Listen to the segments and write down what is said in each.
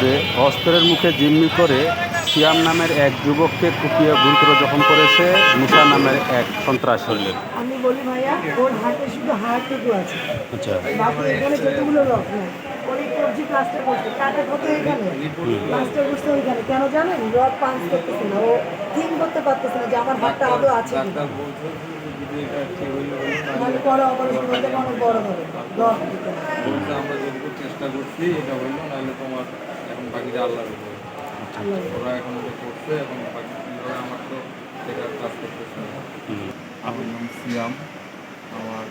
পিস্তলের মুখে জিম্মি করে সিয়াম নামের এক যুবককে কুপিয়ে গুরুতর জখম করেছে মুসা নামের এক সন্ত্রাসী। আমি বলি ভাইয়া ওর হাতে শুধু হাড়টুকু আছে। আচ্ছা। বাবু এখানে যতগুলো রক নাই কবজি প্লাস্টার করছে কাটা কত এখানে? প্লাস্টার করছে ওইখানে। কেন জানেন? রক পাঞ্চ করতেছে না ও থিং করতে পারতেছে না যে আমার হাতটা আদৌ আছে মানে পরে অপারেশন অনেক বড় হবে? চেষ্টা করছি এটা হইল নাহলে তোমার এখন বাকিটা আল্লাহর উপরে। ওরা এখন করছে বাকি কীভাবে আমার তো সেটা কাজ করতেছে আমার নাম সিয়াম। আমার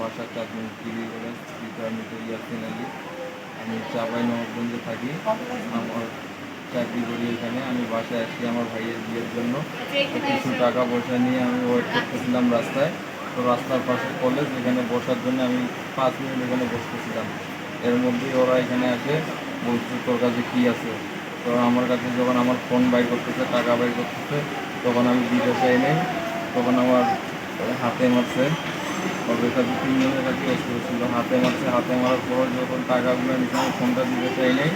বাসা চাঁদমুখ গিরিগঞ্জ মিটার ইয়াসিন আলী। আমি চাপাই নবাবগঞ্জে থাকি। আমার চাকরি করি এখানে। আমি বাসায় আসছি আমার ভাইয়ের বিয়ের জন্য। কিছু টাকা পয়সা নিয়ে আমি ওয়েট করতেছিলাম রাস্তায়। তো রাস্তার পাশে কলেজ এখানে বসার জন্য আমি পাঁচ মিনিট এখানে বসতেছিলাম। এর মধ্যেই ওরা এখানে আসে। বলছে তোর কাছে কী আছে? তো আমার কাছে যখন আমার ফোন বাই করতেছে টাকা বাই করতেছে তখন আমি দিতে চাই নাই তখন আমার হাতে মারছে। কাছে তিনজনের কাছে ছিল। হাতে মারছে হাতে মারার পর যখন টাকাগুলো নিচ্ছে আমি ফোনটা দিতে চাই নাই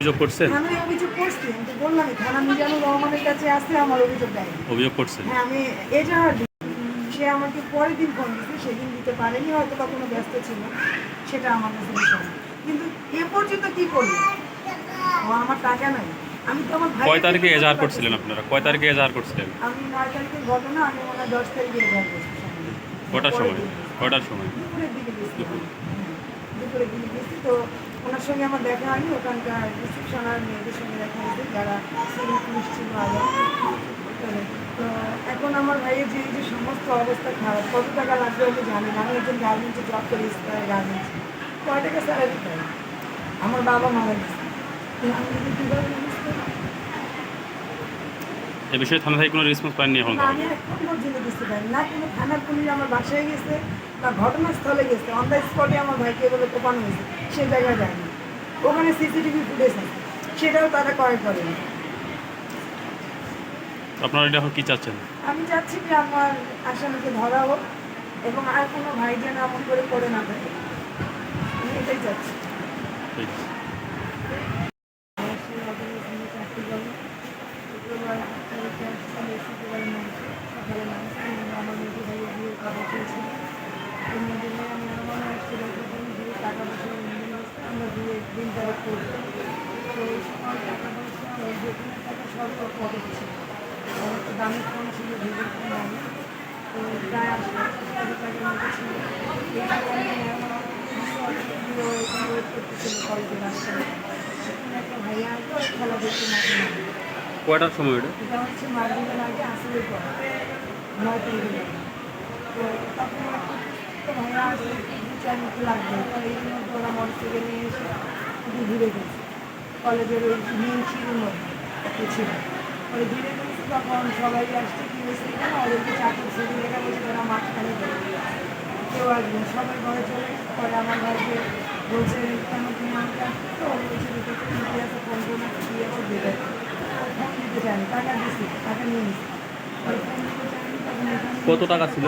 অভিযোগ করছেন থানায় অভিযোগ করছি। আমি তো বললাম থানা মিজানুর রহমানের কাছে আমার অভিযোগ দেয় অভিযোগ করছেন হ্যাঁ আমি সে আমাকে পরের দিন ফোন সেদিন দিতে পারেনি হয়তো বা কোনো ব্যস্ত ছিল সেটা আমার কাছে বিষয়। কিন্তু এ পর্যন্ত কি করলি? ও আমার টাকা নাই। আমি তো আমার ভাই কয় তারিখে এজাহার করছিলেন আপনারা? কয় তারিখে এজাহার করছিলেন? আমি নয় তারিখের ঘটনা আমি মনে হয় দশ তারিখে এজাহার করছি। কটার সময়? কটার সময়? দুপুরের দিকে দুপুরের দিকে গেছি। তো ওনার সঙ্গে আমার দেখা হয়নি। ওখানকার রিসেপশনার মেয়েদের সঙ্গে দেখা হয়েছে যারা সিভিল পুলিশ ছিল আগে। তো এখন আমার ভাইয়ের যে যে সমস্ত অবস্থা খারাপ কত টাকা লাগবে আমি জানি না। আমি একজন গার্মেন্টসে জব করি গার্মেন্টস। কয় টাকা স্যালারি পাই আমার বাবা মারা গেছে। আমি যদি এ বিষয়ে থানা থেকে কোনো রেসপন্স পাননি এখন আমি এখন পর্যন্ত বুঝতে পারি না কোনো থানার পুলিশ আমার বাসায় গেছে বা ঘটনাস্থলে গেছে। অন দ্য স্পটে আমার ভাইকে বলে কোপানো হয়েছে। সে জায়গায় যায়নি। ওখানে সিসিটিভি ফুটেজ আছে। সেটাও তারা কয় করেনি আপনারা এটা এখন কী চাচ্ছেন? আমি চাচ্ছি যে আমার আসামিকে ধরা হোক এবং আর কোনো ভাই যেন এমন করে করে না থাকে এবং আমার ভাইয়ের বিয়ের কথা চেয়েছিল এর মধ্যে আমি আমার তখন বিয়ে টাকা পয়সা আমরা বিয়ে দিন তারিখ করব তো সময় টাকা পয়সা কোনো টাকা স্বল্প পদক ছিল দামি ফোন ছিল ভিভোর ফোন দামি তো প্রায় আশি মতো ছিল এই কারণে আমার বিয়ে এখানে ওয়েট ভাইয়া আসবে খেলা দেখতে কয়টার সময় এটা? এটা হচ্ছে আগে আসলে তো তখন তো ভাইয়া আসলে দু চার লাগবে। তো এই জন্য ওরা নিয়ে এসে ঘুরে গেছে। কলেজের ওই মেন সিঁড়ির মধ্যে একটা ছিল। ওই ঘিরে গেছে তখন সবাই আসছে কি হয়েছে এখানে? ওদেরকে চাকরি ছেড়ে তারা মাঝখানে গেছে। কেউ আসবে সবাই ঘরে চলে গেছে পরে আমার ভাইকে বলছে কেন তুমি আমাকে আসছো তো ও বলছে যে তোকে কি আছে ফোন করব কি আছে দেবে ও টাকা দিছি টাকা নিয়ে নিছি। কত টাকা ছিল?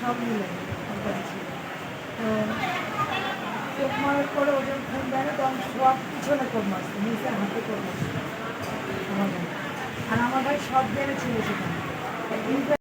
সব মিলে একবার তো চোখ মারার পরে ওজন ফোন দেয় না তখন সব পিছনে কোপ মারছে নিচে হাতে কোপ মারছে আমার আর আমার ভাই সব জেনে ছিল সেখানে।